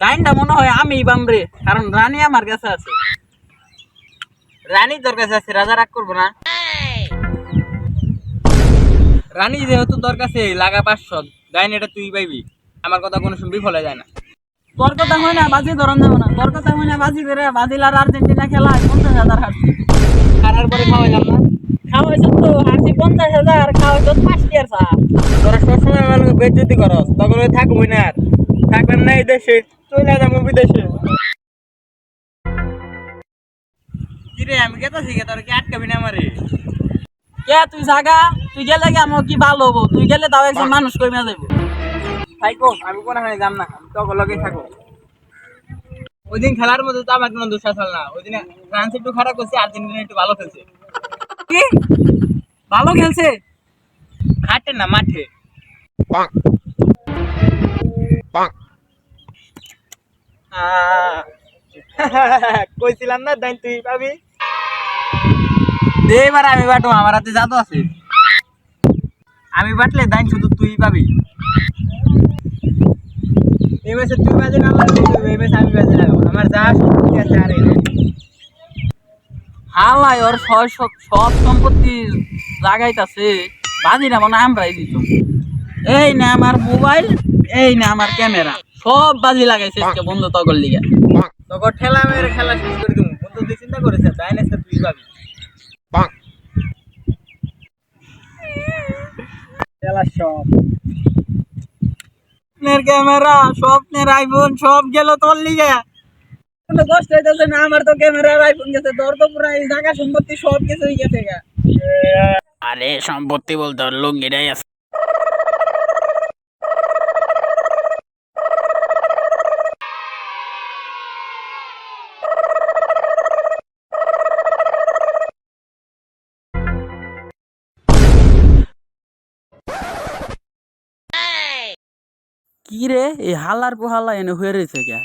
ডাইনটা মনে হয় আমি বামরে কারণ রানী আমার কাছে আছে। রানী তোর কাছে আছে রাজা রাগ করব না। রানী যেহেতু তোর কাছে লাগা পাঁচশো ডাইন এটা তুই পাইবি। আমার কথা কোনো শুনবি ফলে যায় না। তোর কথা হয় না বাজি ধরন দেবো না। তোর কথা হয় না বাজি ধরে বাজিল আর আর্জেন্টিনা খেলা পঞ্চাশ হাজার হারছি। হারার পরে খাওয়াইলাম না। খাওয়াইছ তো হারছি পঞ্চাশ হাজার খাওয়াইছ তোরা সবসময় আমার বেজ্জতি করস তখন থাকবই না আর। থাকবেন না এই দেশে চলে যাব বিদেশে। কিরে আমি গেতাছি গে তোর কি আটকাবি না আমারে? কে তুই জাগা? তুই গেলে কি আমার কি ভালো হব? তুই গেলে তাও একজন মানুষ কমে যাব থাইকো আমি কোনো হানে যাম না আমি তখন লগেই থাকো ওই দিন খেলার মধ্যে তো আমার কোনো দোষ আসল না। ওই দিন ফ্রান্স একটু খারাপ করছে আর্জেন্টিনা একটু ভালো খেলছে। কি? ভালো খেলছে? খাটে না মাঠে? কইছিলাম না দাইন তুই পাবি? এবার আমি বাটো আমার হাতে জাদু আছে। আমি বাটলে দাইন শুধু তুই পাবি। এই মাসে তুই বাজে না আমার এই মাসে আমি বাজে না আমার যা সম্পত্তি আছে আর। এই হালাই ওর সব সম্পত্তি লাগাইতাছে। বাজি না মানে আমরাই দিত। এই না আমার মোবাইল, এই না আমার ক্যামেরা। সব বাজি লাগাইছে আজকে বন্ধু তগর লিগে। তখন ঠেলা মেরে খেলা শেষ করে দিব বন্ধু তুই চিন্তা করেছে দাইন আছে তুই পাবি। স্বপ্নের ক্যামেরা, স্বপ্নের আইফোন সব গেল তোর লিগে। না, আমার তো ক্যামেরার আইফোন গেছে। তোর তো পুরো জায়গা সম্পত্তি সব কিছু গেছে গা। আরে, সম্পত্তি বলতে লুঙ্গিটাই আছে। কি রে, এই হালার পোহালা এনে হয়ে রয়েছে কে?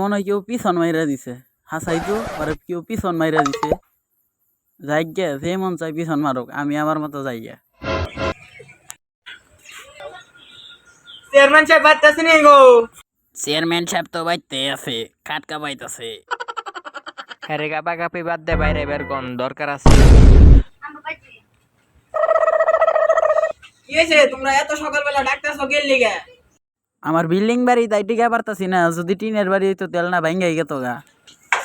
মনে হয় কেউ পিছন মাইরা দিছে। হাসাই তো পরে কেউ পিছন মাইরা দিছে। যাই গে যে মন চাই পিছন মারুক আমি আমার মতো যাই গে চেয়ারম্যান সাহেব বাচ্চাছি নি গো? চেয়ারম্যান সাহেব তো বাইতে আছে খাটকা বাইতেছে হ্যারে গাপা গাপি বাদ দে বাইরে বের কোন দরকার আছে। কি হয়েছে? তোমরা এত সকালবেলা ডাক্তার সকেল লিগে? আমার বিল্ডিং বাড়ি তাই টিকা পারতাছি না যদি টিনের বাড়ি তো তেল না ভাঙ্গাই গেত গা।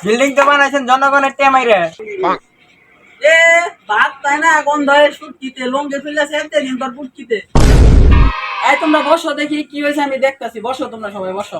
বিল্ডিং তো বানাইছেন জনগণের টেমাইরে। এ, ভাত না এই তোমরা বসো দেখি কি হয়েছে, আমি দেখতেছি। বসো তোমরা সবাই, বসো।